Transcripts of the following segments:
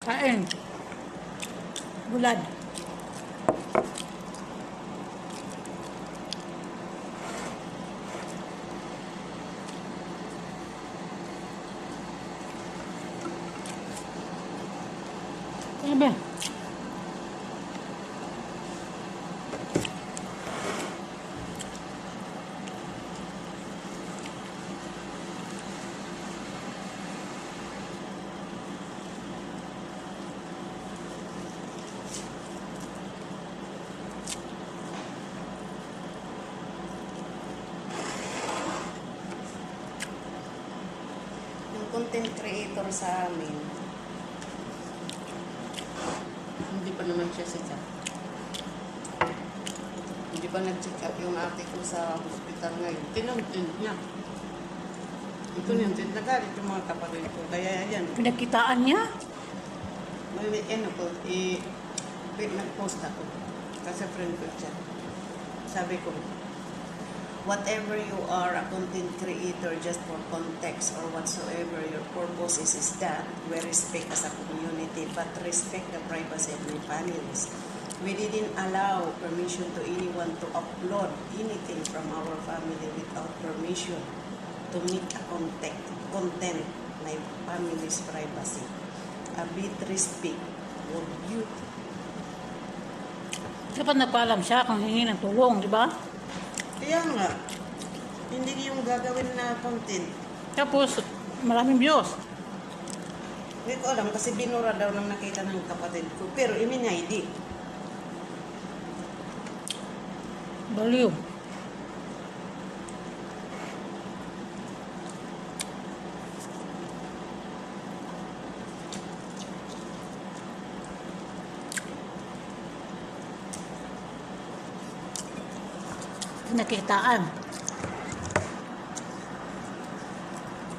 Kain. Bulad. Ano content creator sa amin, hindi pa naman siya sa chat. Hindi pa nag-check up yung ate ko sa hospital ngayon. Tinuntin niya. Ito niyan, nagalit yung mga kapatid ko. Kaya yan, Pinagkitaan niya? may weekend ako, i nag-post ako. Kasi friend ko siya. Sabi ko, whatever you are, a content creator just for context or whatsoever your purpose is, is that we respect as a community, but respect the privacy of your families. We didn't allow permission to anyone to upload anything from our family without permission to meet a content, content my family's privacy. A bit respect of beauty. Dapat nagpaalam siya kung hingi ng tulong, di ba? Kaya nga, hindi yung gagawin na content. Tapos, maraming views. Hindi ko alam kasi binura daw nang nakita ng kapatid ko. Pero iminaydi. Baliw. Nakitaan.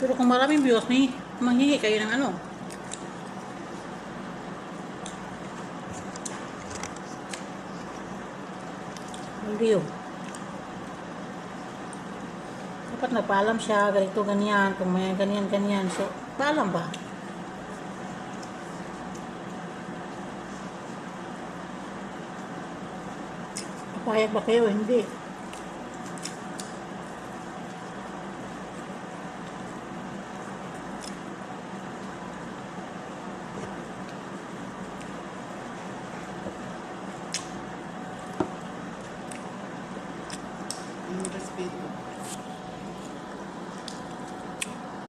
Pero kung maraming views, may manghingi kayo ng ano. Baliw. Dapat nagpaalam siya, ganito, ganyan, kung may ganyan, ganyan. So, paalam ba? Papayag ba kayo? Hindi. no respeito.